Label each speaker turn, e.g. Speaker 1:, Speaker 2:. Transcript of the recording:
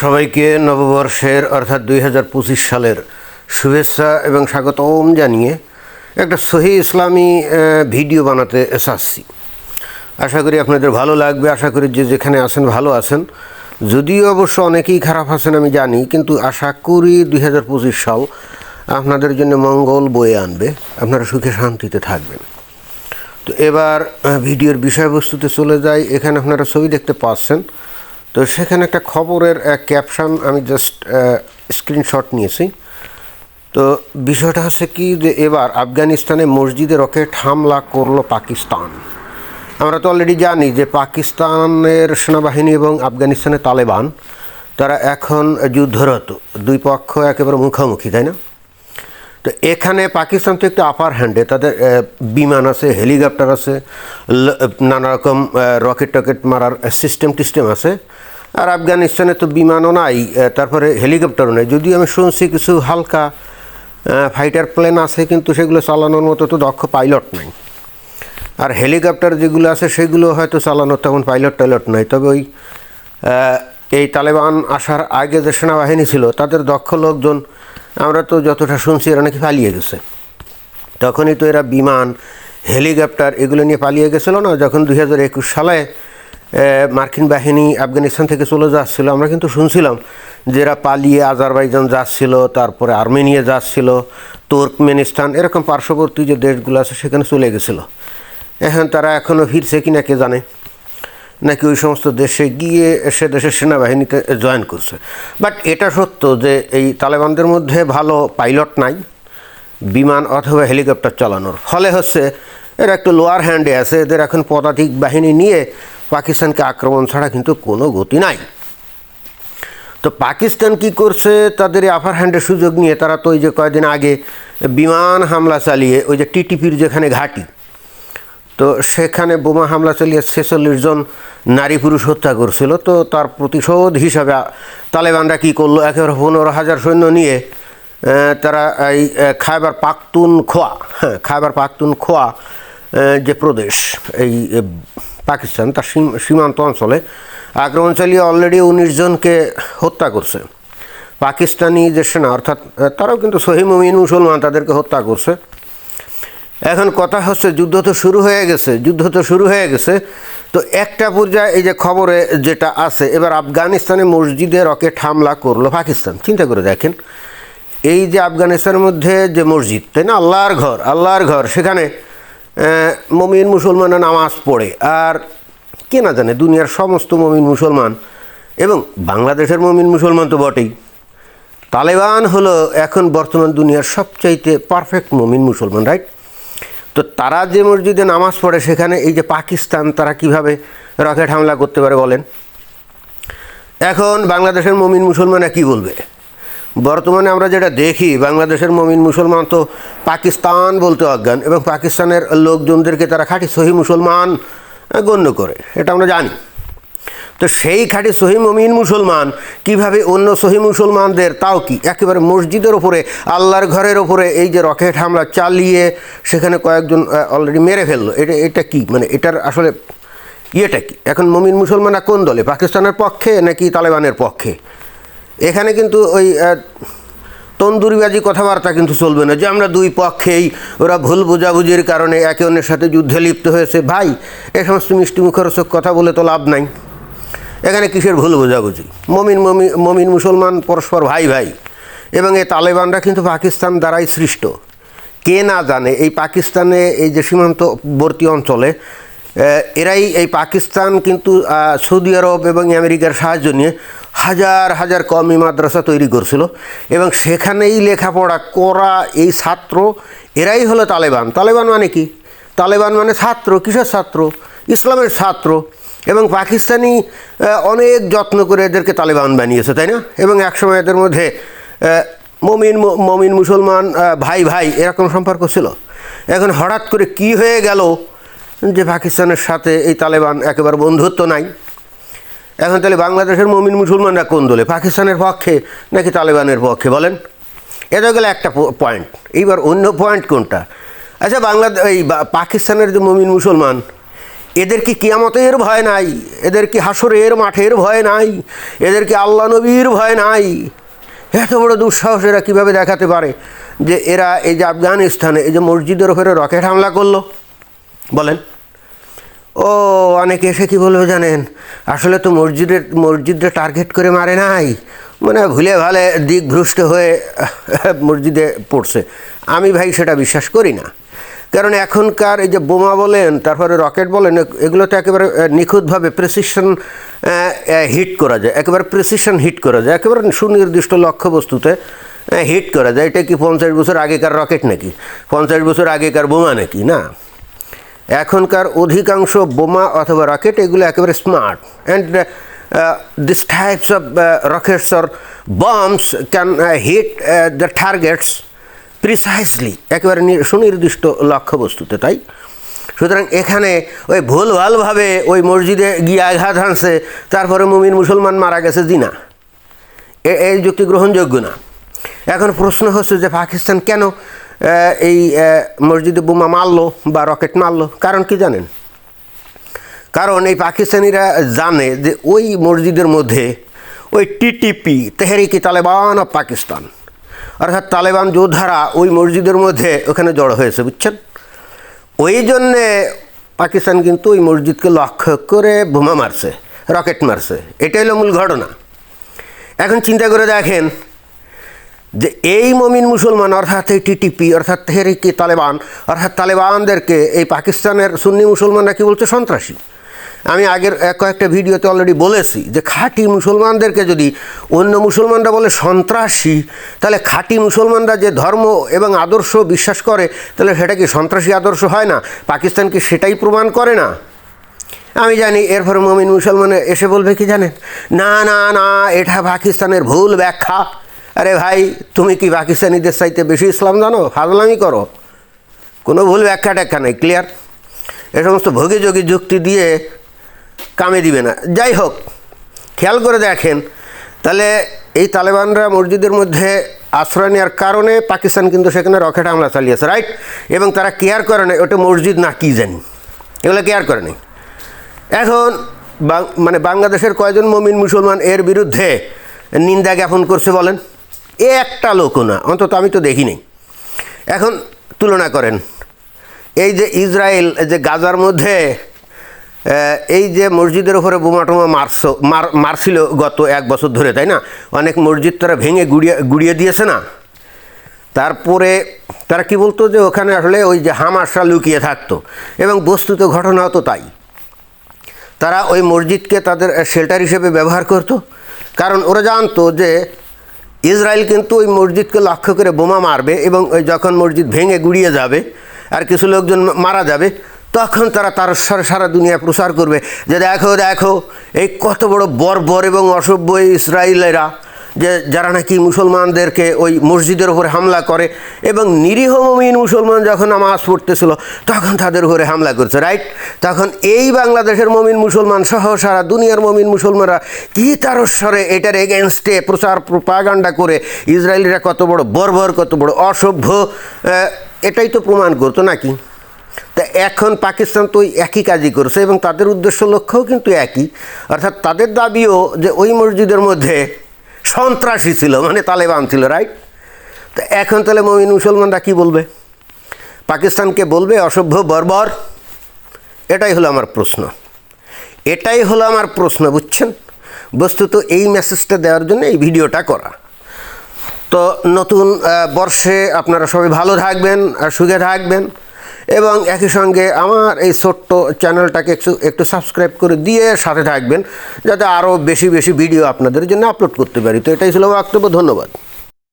Speaker 1: সবাইকে নববর্ষের অর্থাৎ দুই হাজার পঁচিশ সালের শুভেচ্ছা এবং স্বাগতম জানিয়ে একটা সহি ইসলামী ভিডিও বানাতে চাচ্ছি আশা করি আপনাদের ভালো লাগবে, আশা করি যে যেখানে আছেন ভালো আছেন। যদিও অবশ্য অনেকেই খারাপ আছেন আমি জানি, কিন্তু আশা করি দুই হাজার পঁচিশ সাল আপনাদের জন্য মঙ্গল বয়ে আনবে, আপনারা সুখে শান্তিতে থাকবেন। তো এবার ভিডিওর বিষয়বস্তুতে চলে যাই। এখানে আপনারা ছবি দেখতে পাচ্ছেন। তো সেখানে একটা খবরের ক্যাপশন আমি জাস্ট স্ক্রিনশট নিয়েছি। তো বিষয়টা হচ্ছে কি যে এবার আফগানিস্তানে মসজিদে রকেট হামলা করল পাকিস্তান। আমরা তো অলরেডি জানি যে পাকিস্তানের সেনাবাহিনী এবং আফগানিস্তানের তালেবান, তারা এখন যুদ্ধরত, দুই পক্ষ একেবারে মুখোমুখি, তাই না? তো এখানে পাকিস্তান তো একটু আপার হ্যান্ডে তাদের বিমান আছে, হেলিকপ্টার আছে নানা রকম রকেট টকেট মারার সিস্টেম টিস্টেম আছে। আর আফগানিস্তানে তো বিমানও নাই তারপরে হেলিকপ্টারও নেই। যদিও আমি শুনছি কিছু হালকা ফাইটার প্লেন আছে, কিন্তু সেগুলো চালানোর মতো তো দক্ষ পাইলট নাই। আর হেলিকপ্টার যেগুলো আছে, সেগুলো হয়তো চালানোর তেমন পাইলট টাইলট নাই। তবে ওই এই তালেবান আসার আগে যে সেনাবাহিনী ছিল, তাদের দক্ষ লোকজন, আমরা তো যতটা শুনছি, এরা নাকি পালিয়ে গেছে। তখনই তো এরা বিমান, হেলিকপ্টার, এগুলো নিয়ে পালিয়ে গেছিল না, যখন দুই হাজার একুশ সালে মার্কিন বাহিনী আফগানিস্তান থেকে চলে যাচ্ছিল। আমরা কিন্তু শুনছিলাম যে এরা পালিয়ে আজারবাইজান যাচ্ছিল, তারপরে আর্মেনিয়া যাচ্ছিল, তুর্কমেনিস্তান, এরকম পার্শ্ববর্তী যে দেশগুলো আছে সেখানে চলে গেছিল। এখন তারা এখনও ফিরছে কি না কে জানে। নাকি ওই সমস্ত দেশে গিয়ে সে দেশের সেনাবাহিনীতে জয়েন করছে। বাট এটা সত্য যে এই তালেবানদের মধ্যে ভালো পাইলট নাই, বিমান অথবা হেলিকপ্টার চালানোর। ফলে হচ্ছে এরা একটু লোয়ার হ্যান্ডে আছে, এদের এখন পদাতিক বাহিনী নিয়ে পাকিস্তানকে আক্রমণ ছাড়া কিন্তু কোনো গতি নাই। তো পাকিস্তান কি করছে? তাদের আপার হ্যান্ডের সুযোগ নিয়ে তারা তো ওই যে কয়েকদিন আগে বিমান হামলা চালিয়ে ওই যে টিটিপির যেখানে ঘাঁটি তো সেখানে বোমা হামলা চালিয়ে ছেচল্লিশ জন নারী পুরুষ হত্যা করছিল। তো তার প্রতিশোধ হিসাবে তালেবানরা কী করল? একেবারে পনেরো হাজার সৈন্য নিয়ে তারা এই আহ, খাইবার পাখতুন খোয়া হ্যাঁ খাইবার পাখতুন খোয়া যে প্রদেশ এই পাকিস্তান, তার সীমান্ত অঞ্চলে আক্রমণ চালিয়ে অলরেডি উনিশ জনকে হত্যা করছে। পাকিস্তানি যে সেনা, অর্থাৎ তারাও কিন্তু সহিমিন মুসলমান, তাদেরকে হত্যা করছে। এখন কথা হচ্ছে, যুদ্ধ তো শুরু হয়ে গেছে, যুদ্ধ তো শুরু হয়ে গেছে। তো একটা পর্যায়ে এই যে খবরে যেটা আছে, এবার আফগানিস্তানে মসজিদে রকেট হামলা করল পাকিস্তান। চিন্তা করে দেখেন, এই যে আফগানিস্তানের মধ্যে যে মসজিদ, তাই না? আল্লাহর ঘর আল্লাহর ঘর, সেখানে মমিন মুসলমানরা নামাজ পড়ে। আর কে না জানে, দুনিয়ার সমস্ত মমিন মুসলমান, এবং বাংলাদেশের মমিন মুসলমান তো বটেই। তালেবান হলো এখন বর্তমান দুনিয়ার সবচাইতে পারফেক্ট মমিন মুসলমান রাইট তো তারা যে মসজিদে নামাজ পড়ে, সেখানে এই যে পাকিস্তান, তারা কীভাবে রকেট হামলা করতে পারে বলেন? এখন বাংলাদেশের মমিন মুসলমানরা কি বলবে? বর্তমানে আমরা যেটা দেখি, বাংলাদেশের মমিন মুসলমান তো পাকিস্তান বলতে অজ্ঞান এবং পাকিস্তানের লোকজনদেরকে তারা খাঁটি সহি মুসলমান গণ্য করে, এটা আমরা জানি। তো সেই খাঁটি সহি মমিন মুসলমান, কীভাবে অন্য সহি মুসলমানদের, তাও কি? একেবারে মসজিদের ওপরে, আল্লাহর ঘরের ওপরে এই যে রকেট হামলা চালিয়ে সেখানে কয়েকজন অলরেডি মেরে ফেলল, এটা এটা কি? মানে এটার আসলে ইয়েটা কি? এখন মমিন মুসলমানরা কোন দলে? পাকিস্তানের পক্ষে নাকি তালেবানের পক্ষে? এখানে কিন্তু ওই তন্দুরিবাজি কথাবার্তা কিন্তু চলবে না। যে আমরা দুই পক্ষেই, ওরা ভুল বোঝাবুঝির কারণে একে অন্যের সাথে যুদ্ধে লিপ্ত হয়েছে। ভাই, এ সমস্ত মিষ্টি মুখরোচক কথা বলে তো লাভ নাই। এখানে কিসের ভুল বোঝাবুঝি? মমিন, মমি- মমিন মুসলমান, পরস্পর ভাই ভাই। এবং এই তালেবানরা কিন্তু পাকিস্তান দ্বারাই সৃষ্ট। কে না জানে, এই পাকিস্তানে এই যে সীমান্তবর্তী অঞ্চলে এরাই এই পাকিস্তান কিন্তু সৌদি আরব এবং আমেরিকার সাহায্য নিয়ে হাজার হাজার কমি মাদ্রাসা তৈরি করছিল। এবং সেখানেই লেখাপড়া করা এই ছাত্র, এরাই হলো তালেবান। তালেবান মানে কি? তালেবান মানে ছাত্র, কিসের ছাত্র? ইসলামের ছাত্র। এবং পাকিস্তানি অনেক যত্ন করে এদেরকে তালেবান বানিয়েছে, তাই না? এবং একসময় এদের মধ্যে মমিন মমিন মুসলমান ভাই ভাই এরকম সম্পর্ক ছিল। এখন হঠাৎ করে কি হয়ে গেল? যে পাকিস্তানের সাথে এই তালেবান একেবারে বন্ধুত্ব নাই। এখন তাহলে বাংলাদেশের মমিন মুসলমানরা কোন দলে? পাকিস্তানের পক্ষে নাকি তালেবানের পক্ষে? বলেন। এটা গেলে একটা পয়েন্ট এইবার অন্য পয়েন্ট কোনটা? আচ্ছা বাংলাদেশ এই পাকিস্তানের যে মমিন মুসলমান, এদের কি কিয়ামতের ভয় নাই? এদের কি হাসরের মাঠের ভয় নাই? এদের কি আল্লাহ নবীর ভয় নাই? এত বড় দুঃসাহস এরা কীভাবে দেখাতে পারে যে এরা এই যে আফগানিস্তানে এই যে মসজিদের ওপরে রকেট হামলা করল? বলেন। ও, অনেকে এসে কি বলবে জানেন? আসলে তো মসজিদের মসজিদে টার্গেট করে মারে নাই। মানে ভুলে ভালে দিক ভ্রষ্ট হয়ে মসজিদে পড়ছে। আমি ভাই সেটা বিশ্বাস করি না। কারণ এখনকার এই যে বোমা বলেন, তারপরে রকেট বলেন এগুলো তো একেবারে নিখুঁতভাবে প্রেসিশন হিট করা যায়। একেবারে প্রেসিশন হিট করা যায়। একেবারে সুনির্দিষ্ট লক্ষ্যবস্তুতে হিট করা যায়। এটা কি পঞ্চাশ বছর আগেকার রকেট নাকি? পঞ্চাশ বছর আগেকার বোমা নাকি? না। এখনকার অধিকাংশ বোমা অথবা রকেট, এগুলো একেবারে smart and this types of rockets or bombs can hit the targets precisely একেবারে সুনির্দিষ্ট লক্ষ্যবস্তুতে, তাই? সুতরাং এখানে ওই ভুলভালভাবে ওই মসজিদে গিয়ে আঘাত হানছে, তারপরে মুমিন মুসলমান মারা গেছে, জিনা। এই যুক্তি গ্রহণযোগ্য না। এখন প্রশ্ন হচ্ছে যে পাকিস্তান কেন এই মসজিদে বোমা মারলো বা রকেট মারলো। কারণ কি জানেন? কারণ এই পাকিস্তানিরা জানে যে ওই মসজিদের মধ্যে ওই টিটিপি তেহরিকি তালেবান অফ পাকিস্তান, অর্থাৎ তালেবান যোদ্ধারা ওই মসজিদের মধ্যে ওখানে জড়ো হয়েছে, বুঝছেন? ওই জন্যে পাকিস্তান কিন্তু ওই মসজিদকে লক্ষ্য করে বোমা মারছে, রকেট মারছে। এটাই হলো মূল ঘটনা। এখন চিন্তা করে দেখেন যে এই মমিন মুসলমান, অর্থাৎ এই টিটিপি, অর্থাৎ তেহরিকি তালেবান, অর্থাৎ তালেবানদেরকে এই পাকিস্তানের সুন্নি মুসলমানরা কি বলছে সন্ত্রাসী? আমি আগের কয়েকটা ভিডিওতে অলরেডি বলেছি যে খাঁটি মুসলমানদেরকে যদি অন্য মুসলমানরা বলে সন্ত্রাসী, তাহলে খাঁটি মুসলমানরা যে ধর্ম এবং আদর্শ বিশ্বাস করে, তাহলে সেটা কি সন্ত্রাসী আদর্শ হয় না? পাকিস্তান কি সেটাই প্রমাণ করে না? আমি জানি এরপরে মমিন মুসলমান এসে বলবে কি জানেন? না না না, এটা পাকিস্তানের ভুল ব্যাখ্যা। আরে ভাই, তুমি কি পাকিস্তানিদের চাইতে বেশি ইসলাম জানো? ফাজলামি করো। কোনো ভুল ব্যাখ্যা ট্যাখ্যা নেই ক্লিয়ার এ সমস্ত ভোগী যুক্তি দিয়ে কামে দিবে না। যাই হোক, খেয়াল করে দেখেন। তাহলে এই তালেবানরা মসজিদের মধ্যে আশ্রয় নেওয়ার কারণে পাকিস্তান কিন্তু সেখানে রকেট হামলা চালিয়েছে রাইট এবং তারা কেয়ার করে না, ওটা মসজিদ না, কি জানি? এগুলো কেয়ার করে নেই। এখন মানে বাংলাদেশের কয়জন মমিন মুসলমান এর বিরুদ্ধে নিন্দা জ্ঞাপন করছে বলেন? এ একটা লোকও না, অন্তত আমি তো দেখিনি। এখন তুলনা করেন, এই যে ইসরায়েল যে গাজার মধ্যে এই যে মসজিদের উপরে বোমা টোমা মারছ, মার, মারছিল গত এক বছর ধরে, তাই না? অনেক মসজিদ তারা ভেঙে গুড়িয়ে গুড়িয়ে দিয়েছে না? তারপরে তারা কি বলতো যে ওখানে আসলে ওই যে হামাশা লুকিয়ে থাকতো, এবং বস্তুত ঘটনাও তো তাই। তারা ওই মসজিদকে তাদের শেল্টার হিসেবে ব্যবহার করত, কারণ ওরা জানতো যে ইসরায়েল কিন্তু ওই মসজিদকে লক্ষ্য করে বোমা মারবে এবং ওই যখন মসজিদ ভেঙে গুড়িয়ে যাবে আর কিছু লোকজন মারা যাবে, তখন তারা তার সারা দুনিয়া প্রসার করবে যে দেখো দেখো, এই কত বড় বর্বর এবং অসভ্য ইসরায়েলেরা যে যারা নাকি মুসলমানদেরকে ওই মসজিদের উপরে হামলা করে এবং নিরীহ মমিন মুসলমান যখন নামাজ পড়তেছিল, তখন তাদের উপরে হামলা করছে রাইট তখন এই বাংলাদেশের মমিন মুসলমান সহ সারা দুনিয়ার মমিন মুসলমানরা কি তারস্বরে এটার এগেনস্টে প্রচার প্রপাগান্ডা করে ইসরায়েলিরা কত বড় বর্বর, কত বড় অসভ্য এটাই তো প্রমাণ করতো নাকি? তা এখন পাকিস্তান তো ওই একই কাজই করছে এবং তাদের উদ্দেশ্য লক্ষ্যও কিন্তু একই। অর্থাৎ তাদের দাবিও যে ওই মসজিদের মধ্যে সন্ত্রাসী ছিল মানে তালেবান ছিল রাইট তো এখন তাহলে মমিন মুসলমানরা কি বলবে? পাকিস্তানকে বলবে, অসভ্য, বর্বর। এটাই হলো আমার প্রশ্ন। এটাই হলো আমার প্রশ্ন, বুঝছেন? বস্তুত এই মেসেজটা দেওয়ার জন্য এই ভিডিওটা করা। তো নতুন বর্ষে আপনারা সবাই ভালো থাকবেন আর সুখে থাকবেন। এবং একই সঙ্গে আমার এই ছোট্ট চ্যানেলটাকে একটু একটু সাবস্ক্রাইব করে দিয়ে সাথে থাকবেন, যাতে আরও বেশি বেশি ভিডিও আপনাদের জন্য আপলোড করতে পারি। তো এটাই ছিল বক্তব্য, ধন্যবাদ।